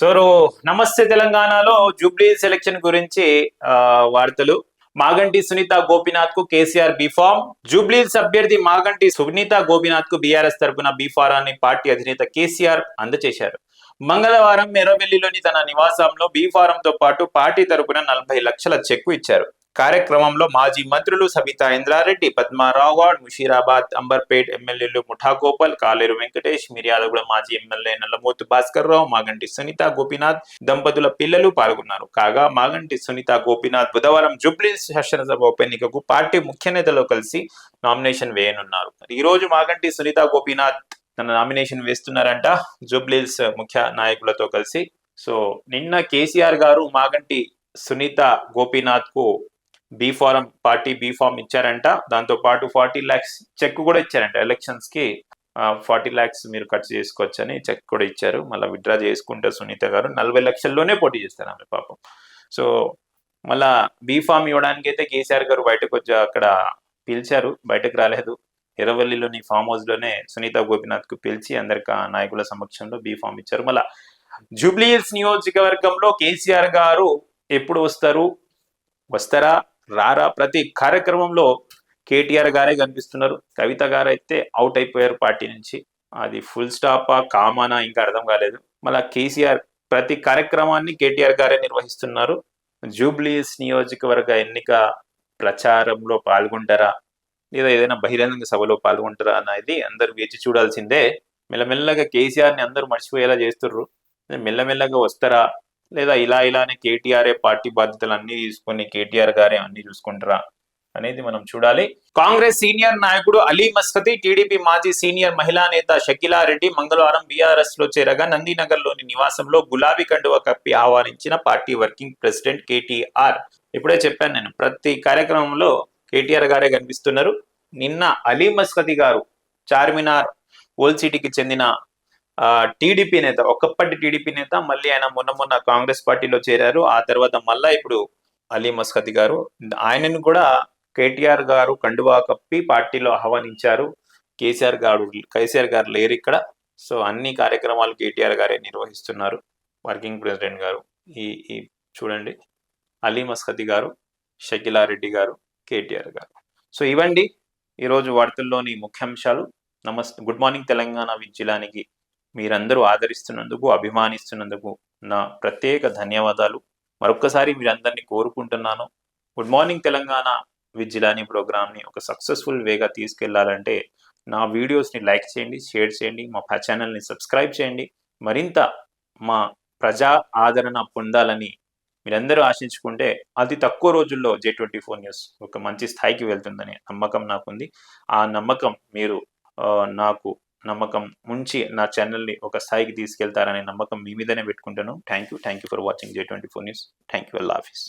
So నమస్తే తెలంగాణలో Jubilee selection గురించి ఆ, వార్తలు. మాగంటి సునీత గోపినాథ్కు కేసీఆర్ బీఫామ్ జూబ్లీస్ అభ్యర్థి మాగంటి సునీత గోపినాథ్కు బీఆర్ఎస్ తరపున బీఫారాన్ని పార్టీ అధినేత కేసీఆర్ అందజేశారు మంగళవారం మెరవెల్లిలోని తన నివాసంలో బీఫారంతో పాటు పార్టీ తరపున నలభై లక్షల చెక్కు ఇచ్చారు. కార్యక్రమంలో మాజీ మంత్రులు సబితా ఇంద్రారెడ్డి పద్మారావుగౌడ్ ముషీరాబాద్ అంబర్పేట్ ఎమ్మెల్యేలు ముఠా గోపాల్ కాలేరు వెంకటేష్ మిర్యాలగూడ మాజీ ఎమ్మెల్యే నల్లమూతు భాస్కర్ రావు మాగంటి సునీత గోపీనాథ్ దంపతుల పిల్లలు పాల్గొన్నారు. కాగా మాగంటి సునీత గోపీనాథ్ బుధవారం జూబ్లీ శాసనసభ ఉప ఎన్నికకు పార్టీ ముఖ్య నేతలు కలిసి నామినేషన్ వేయనున్నారు. ఈ రోజు మాగంటి సునీత గోపీనాథ్ తన నామినేషన్ వేస్తున్నారంట జూబ్లీస్ ముఖ్య నాయకులతో కలిసి. సో నిన్న కేసీఆర్ గారు Maganti Sunitha గోపీనాథ్కు B form party B form ఇచ్చారంట. దాంతో పాటు ఫార్టీ ల్యాక్స్ చెక్ కూడా ఇచ్చారంట. ఎలక్షన్స్కి ఫార్టీ ల్యాక్స్ మీరు ఖర్చు చేసుకోవచ్చని చెక్ కూడా ఇచ్చారు. మళ్ళీ విత్డ్రా చేసుకుంటే సునీత గారు నలభై లక్షల్లోనే పోటీ చేస్తారు ఆమె పాపం. సో మళ్ళా బీ ఫామ్ ఇవ్వడానికి అయితే కేసీఆర్ గారు బయటకు వచ్చి అక్కడ పిలిచారు. బయటకు రాలేదు. ఎర్రవల్లిలోని ఫామ్ హౌస్లోనే సునీత గోపినాథ్కు పిలిచి అందరికి ఆ నాయకుల సమక్షంలో బీ ఫామ్ ఇచ్చారు. మళ్ళా జూబ్లీహిల్స్ నియోజకవర్గంలో కేసీఆర్ గారు ఎప్పుడు వస్తారు? వస్తారా? రారా? ప్రతి కార్యక్రమంలో కేటీఆర్ గారే కనిపిస్తున్నారు. కవిత గారు అయితే అవుట్ అయిపోయారు పార్టీ నుంచి. అది ఫుల్ స్టాపా కామానా ఇంకా అర్థం కాలేదు. మళ్ళీ కేసీఆర్ ప్రతి కార్యక్రమాన్ని కేటీఆర్ గారే నిర్వహిస్తున్నారు. జూబ్లీస్ నియోజకవర్గ ఎన్నిక ప్రచారంలో పాల్గొంటారా? లేదా ఏదైనా బహిరంగ సభలో పాల్గొంటారా అనేది అందరూ వేచి చూడాల్సిందే. మెల్లమెల్లగా కేసీఆర్ని అందరూ మర్చిపోయేలా చేస్తుర్రు. మెల్లమెల్లగా వస్తారా? లేదా ఇలా ఇలానే కేటీఆర్ఏ పార్టీ బాధ్యతలు అన్ని తీసుకొని కేటీఆర్ గారే అన్ని చూసుకుంటారా అనేది మనం చూడాలి. కాంగ్రెస్ సీనియర్ నాయకుడు అలీ మస్కతి టీడీపీ మాజీ సీనియర్ మహిళా నేత షకీలా రెడ్డి మంగళవారం బీఆర్ఎస్లో చేరగా నందీనగర్లోని నివాసంలో గులాబీ కండువ కప్పి ఆహ్వానించిన పార్టీ వర్కింగ్ ప్రెసిడెంట్ కేటీఆర్. ఇప్పుడే చెప్పాను నేను ప్రతి కార్యక్రమంలో కేటీఆర్ గారే కనిపిస్తున్నారు. నిన్న అలీ మస్కతి గారు చార్మినార్ ఓల్ సిటీకి చెందిన టీడీపీ నేత ఒకప్పటి టీడీపీ నేత మళ్ళీ ఆయన మొన్న మొన్న కాంగ్రెస్ పార్టీలో చేరారు. ఆ తర్వాత మళ్ళా ఇప్పుడు అలీ మస్కతి గారు. ఆయనను కూడా కేటీఆర్ గారు కండువా కప్పి పార్టీలో ఆహ్వానించారు. కేసీఆర్ గారు కేసీఆర్ గారు లేరు ఇక్కడ. సో అన్ని కార్యక్రమాలు కేటీఆర్ గారే నిర్వహిస్తున్నారు. వర్కింగ్ ప్రెసిడెంట్ గారు. ఈ ఈ చూడండి. అలీ మస్కతి గారు షకిలారెడ్డి గారు కేటీఆర్ గారు. సో ఇవండి ఈరోజు వార్తల్లోని ముఖ్యాంశాలు. నమస్తే గుడ్ మార్నింగ్ తెలంగాణ విద్యులానికి. మీరందరూ ఆదరిస్తున్నందుకు అభిమానిస్తున్నందుకు నా ప్రత్యేక ధన్యవాదాలు. మరొక్కసారి మీరందరినీ కోరుకుంటున్నాను. గుడ్ మార్నింగ్ తెలంగాణ విద్యులాని ప్రోగ్రామ్ని ఒక సక్సెస్ఫుల్ వేగా తీసుకెళ్ళాలంటే నా వీడియోస్ని లైక్ చేయండి షేర్ చేయండి మా ఛానల్ని సబ్స్క్రైబ్ చేయండి. మరింత మా ప్రజా ఆదరణ పొందాలని మీరందరూ ఆశించుకుంటే అతి తక్కువ రోజుల్లో జే ట్వంటీ ఫోర్ న్యూస్ ఒక మంచి స్థాయికి వెళ్తుందనే నమ్మకం నాకుంది. ఆ నమ్మకం మీరు నాకు నమ్మకం ఉంచి నా ఛానల్ని ఒక స్థాయికి తీసుకెళ్తారనే నమ్మకం మీ మీదనే పెట్టుకుంటాను. Thank you thank you for watching J twenty four news thank you Allah office